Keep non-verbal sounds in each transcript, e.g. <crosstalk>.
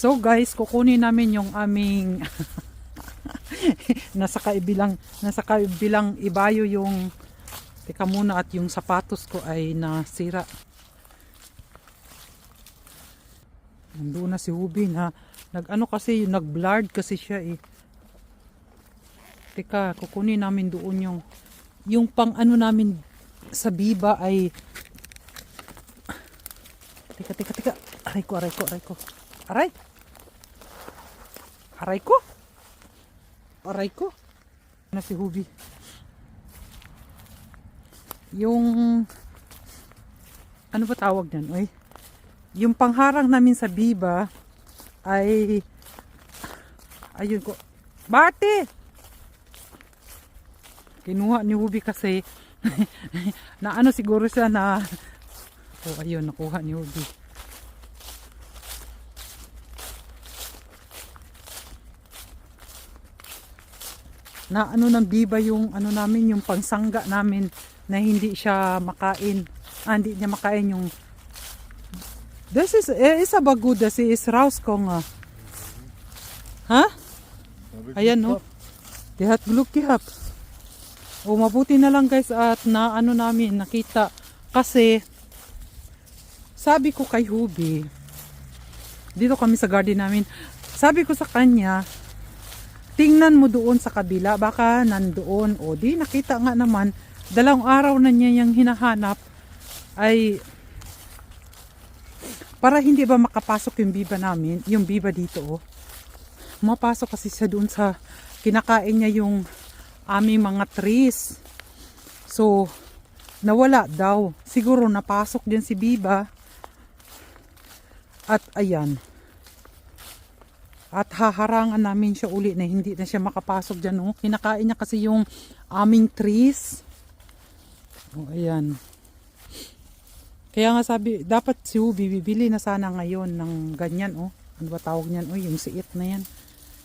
So guys, kukunin namin yung aming <laughs> nasa kaibilang nasa kaibilang ibayo yung teka muna at yung sapatos ko ay nasira. Nandun na si Hubin ha. Nag-ano kasi, nag-blurred kasi siya eh. Teka, kukunin namin doon yung yung pang ano namin sa biba ay Teka, teka, teka. Aray ko, aray ko, aray ko. Aray! Aray ko! Aray ko! Na si Hubi. Yung... Ano ba tawag niyan? Oy? Yung pangharang namin sa biba ay... Ayun ko. Bate! Kinuha ni Hubi kasi <laughs> na ano siguro siya na Oh, ayun, nakuha ni Hubi. Na ano ng biba yung ano namin, yung pangsangga namin na hindi siya makain. Ah, hindi niya makain yung This is, eh, isa bago, this is raus ko nga. Ha? Ayan, no? Dihat gluk kihap. O, mabuti na lang guys at na ano namin, nakita. Kasi, sabi ko kay Hubi, dito kami sa garden namin, sabi ko sa kanya, tingnan mo doon sa kabila, baka nandoon. O di, nakita nga naman, dalawang araw na niya yung hinahanap, ay, para hindi ba makapasok yung biba namin, yung biba dito, oh. Mapasok kasi siya doon sa, kinakain niya yung aming mga trees. So, nawala daw. Siguro napasok din si Biba. At ayan. At haharangan namin siya uli na hindi na siya makapasok dyan. Oh. Kinakain niya kasi yung aming trees. Oh, ayan. Kaya nga sabi, dapat si Ubi bibili na sana ngayon ng ganyan. Oh. Ano ba tawag niyan? Oh, yung siit na yan.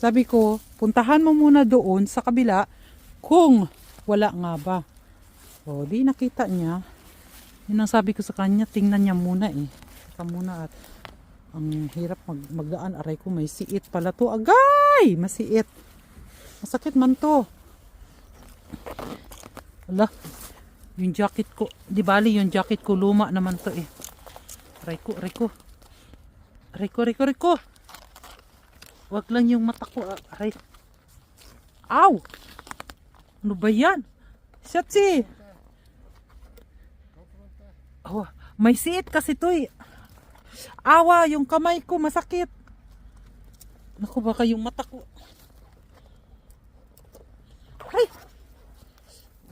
Sabi ko, puntahan mo muna doon sa kabila kung wala nga ba. O, di nakita niya. Yun ang sabi ko sa kanya, tingnan niya muna eh. Saka muna at ang hirap mag magdaan. Aray ko, may siit pala to. Agay! Masiit. Masakit man to. Ala, yung jacket ko. Di bali, yung jacket ko luma naman to eh. Aray ko, aray ko. Aray ko, aray ko, aray ko. Wag lang yung mata ko. ah, Aray. Ow! Ano ba yan? Shatsi! Oh, may siit kasi to eh. Awa, yung kamay ko masakit. Naku, baka yung mata ko. Ay!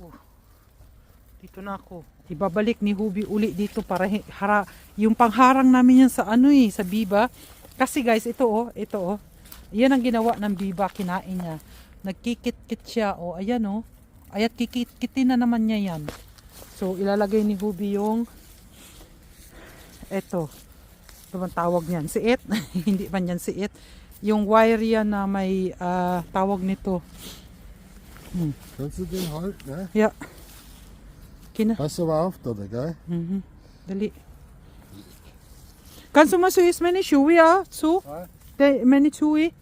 Oh. Dito na ako. Ibabalik ni Hubi uli dito para hara, yung pangharang namin yan sa ano eh, sa biba. Kasi guys, ito oh, ito oh. Yan ang ginawa ng biba, kinain niya. Nagkikit-kit siya, oh, ayan oh. Ayat kikit-kitin na naman niya yan. So, ilalagay ni Hubi yung eto. Ano bang tawag niyan? Siit? <laughs> Hindi man yan siit. Yung wire yan na may ah, tawag nito. Kannst du den halten, ne? Yeah. Kina. Pass aber auf da, gell? Mhm. Dali. Kannst du mal so ist meine Schuhe ja zu? Ja. De, meine Schuhe.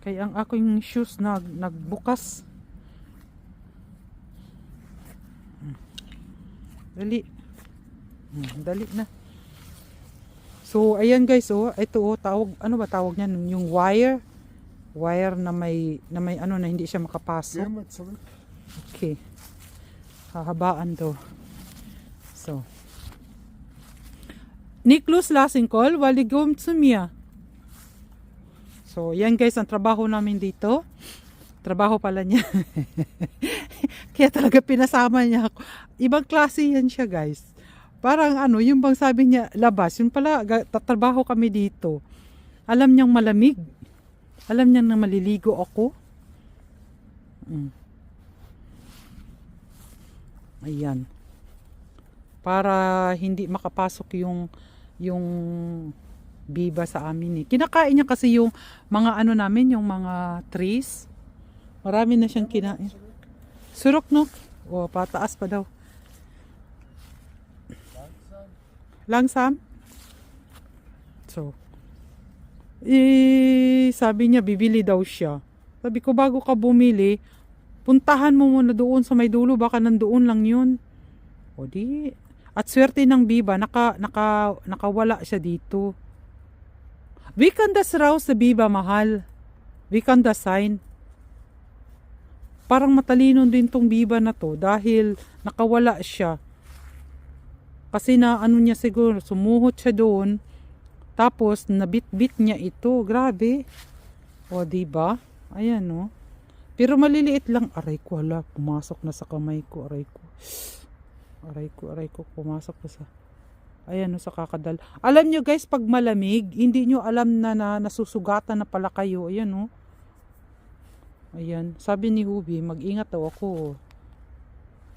Kaya ang aking shoes nag nagbukas. Dali. Hmm, Dali na. So, ayan guys, oh, ito oh, tawag, ano ba tawag niyan? Yung wire. Wire na may, na may ano na hindi siya makapasok. Okay. Hahabaan to. So. Niklus Lasingkol, waligom zu mir. So, yan guys, ang trabaho namin dito. Trabaho pala niya. <laughs> Kaya talaga pinasama niya ako. Ibang klase yan siya guys. Parang ano, yung bang sabi niya, labas. Yun pala, tatrabaho kami dito. Alam niyang malamig. Alam niyang na maliligo ako. Mm. Ayan. Para hindi makapasok yung yung biba sa amin eh. Kinakain niya kasi yung mga ano namin, yung mga trees. Marami na siyang kinain. Surok no? O, pataas pa daw. Langsam? So, eh, sabi niya, bibili daw siya. Sabi ko, bago ka bumili, puntahan mo muna doon sa may dulo, baka nandoon lang yun. O di, at swerte ng Biba, naka, naka, nakawala siya dito. Wikandas raw sa Biba, mahal. Wikandas sign. Parang matalino din tong Biba na to dahil nakawala siya. Kasi na ano niya siguro, sumuhot siya doon. Tapos nabit-bit niya ito. Grabe. O, di ba? Ayan, no. Pero maliliit lang. Aray ko, ala. Pumasok na sa kamay ko. Aray ko. Aray ko, aray ko. Pumasok na sa... Ayan, no, sa kakadal. Alam nyo guys, pag malamig, hindi nyo alam na, na nasusugatan na pala kayo. Ayan, no. Ayan. Sabi ni Hubi, mag-ingat daw ako.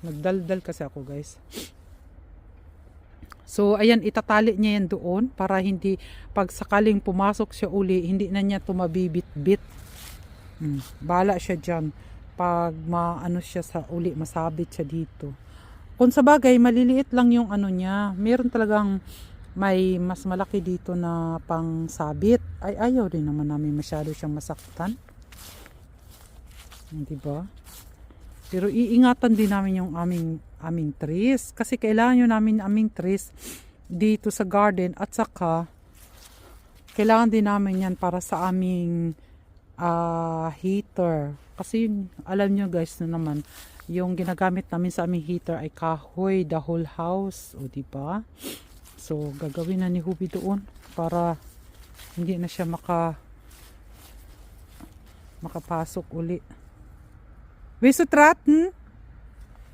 Nagdaldal kasi ako, guys. So, ayan, itatali niya yan doon para hindi, pag sakaling pumasok siya uli, hindi na niya tumabibit-bit. Hmm, bala siya dyan. Pag maano siya sa uli, masabit siya dito. Kung sa bagay, maliliit lang yung ano niya. Meron talagang may mas malaki dito na pang sabit. Ay, ayaw rin naman namin masyado siyang masaktan. Di ba? Pero iingatan din namin yung aming aming trees kasi kailangan yun namin aming trees dito sa garden at saka kailangan din namin yan para sa aming ah, heater. Kasi alam nyo guys na naman, yung ginagamit namin sa aming heater ay kahoy, the whole house. O, di ba? So, gagawin na ni Hubi doon para hindi na siya maka makapasok uli. Willst du traten?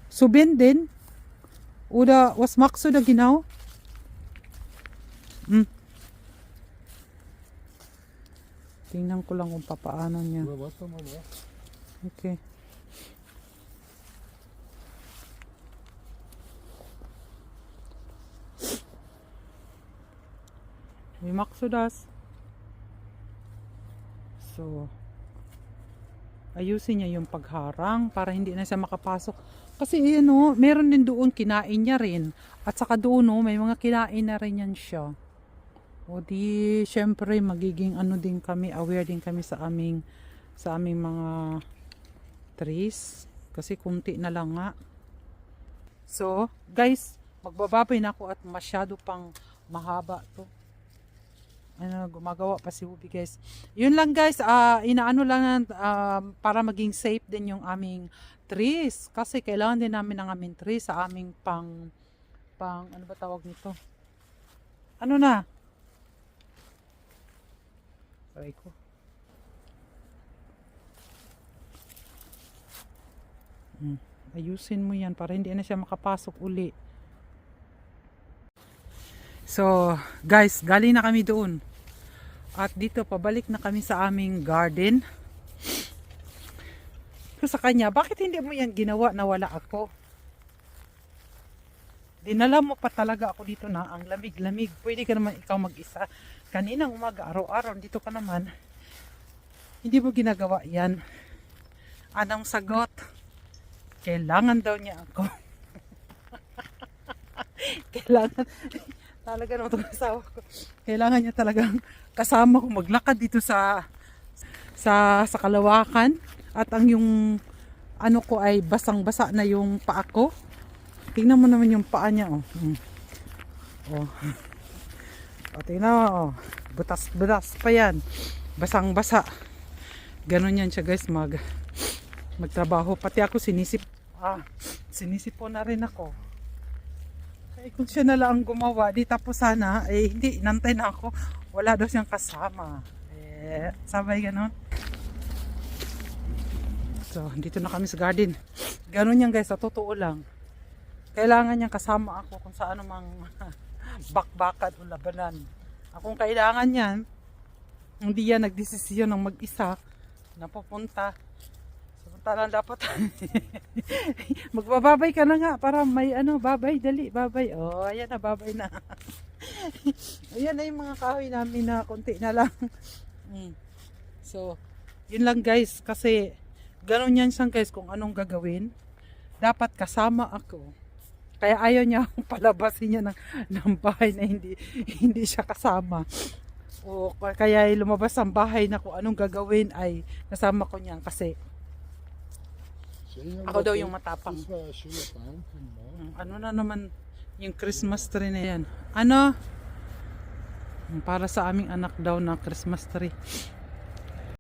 Subin din? Oder was machst du da genau? Hm. Tingnan ko lang kung papaano niya. Okay. Wie machst du das? So, ayusin niya yung pagharang para hindi na siya makapasok. Kasi ano, meron din doon kinain niya rin. At saka doon no, may mga kinain na rin yan siya. O di, syempre magiging ano din kami, aware din kami sa aming sa aming mga trees. Kasi kunti na lang nga. So, guys, magbababay na ako at masyado pang mahaba to. Ano, gumagawa pa si Ubi guys. Yun lang guys, ah inaano lang ah, para maging safe din yung aming trees. Kasi kailangan din namin ng aming trees sa aming pang, pang, ano ba tawag nito? Ano na? Aray ko. Hmm. Ayusin mo yan para hindi na siya makapasok uli. So, guys, galing na kami doon. At dito, pabalik na kami sa aming garden. So, sa kanya, bakit hindi mo yan ginawa na wala ako? Dinala mo pa talaga ako dito na ang lamig-lamig. Pwede ka naman ikaw mag-isa. Kaninang umaga, araw-araw, dito ka naman. Hindi mo ginagawa yan. Anong sagot? Kailangan daw niya ako. <laughs> Kailangan, talaga naman itong asawa ko. Kailangan niya talagang kasama ko maglakad dito sa sa sa kalawakan at ang yung ano ko ay basang-basa na yung paa ko. Tingnan mo naman yung paa niya oh. Mm. Oh. <laughs> O, tingnan mo oh. Butas-butas pa yan. Basang-basa. Ganon yan siya guys mag magtrabaho. Pati ako sinisip ah, sinisipon na rin ako. Eh, kung siya na lang ang gumawa, di tapos sana, eh, hindi, nantay na ako. Wala daw siyang kasama. Eh, sabay ganon. So, dito na kami sa garden. Ganon yan guys, sa totoo lang. Kailangan niyang kasama ako kung sa anumang <laughs> bakbakan o labanan. Akong kailangan yan, hindi yan nagdesisyon ng mag-isa na pupunta. Parang dapat <laughs> magbababay ka na nga para may ano, babay, dali, babay. Oh, ayan na, babay na. <laughs> ayan na yung mga kahoy namin na konti na lang. Hmm. So, yun lang guys kasi ganun yan siyang guys kung anong gagawin. Dapat kasama ako. Kaya ayaw niya akong <laughs> palabasin niya ng, ng bahay na hindi, hindi siya kasama. O kaya lumabas ang bahay na kung anong gagawin ay kasama ko niyan kasi ako daw yung matapang. Hmm, ano na naman yung Christmas tree na yan? Ano? Para sa aming anak daw na Christmas tree.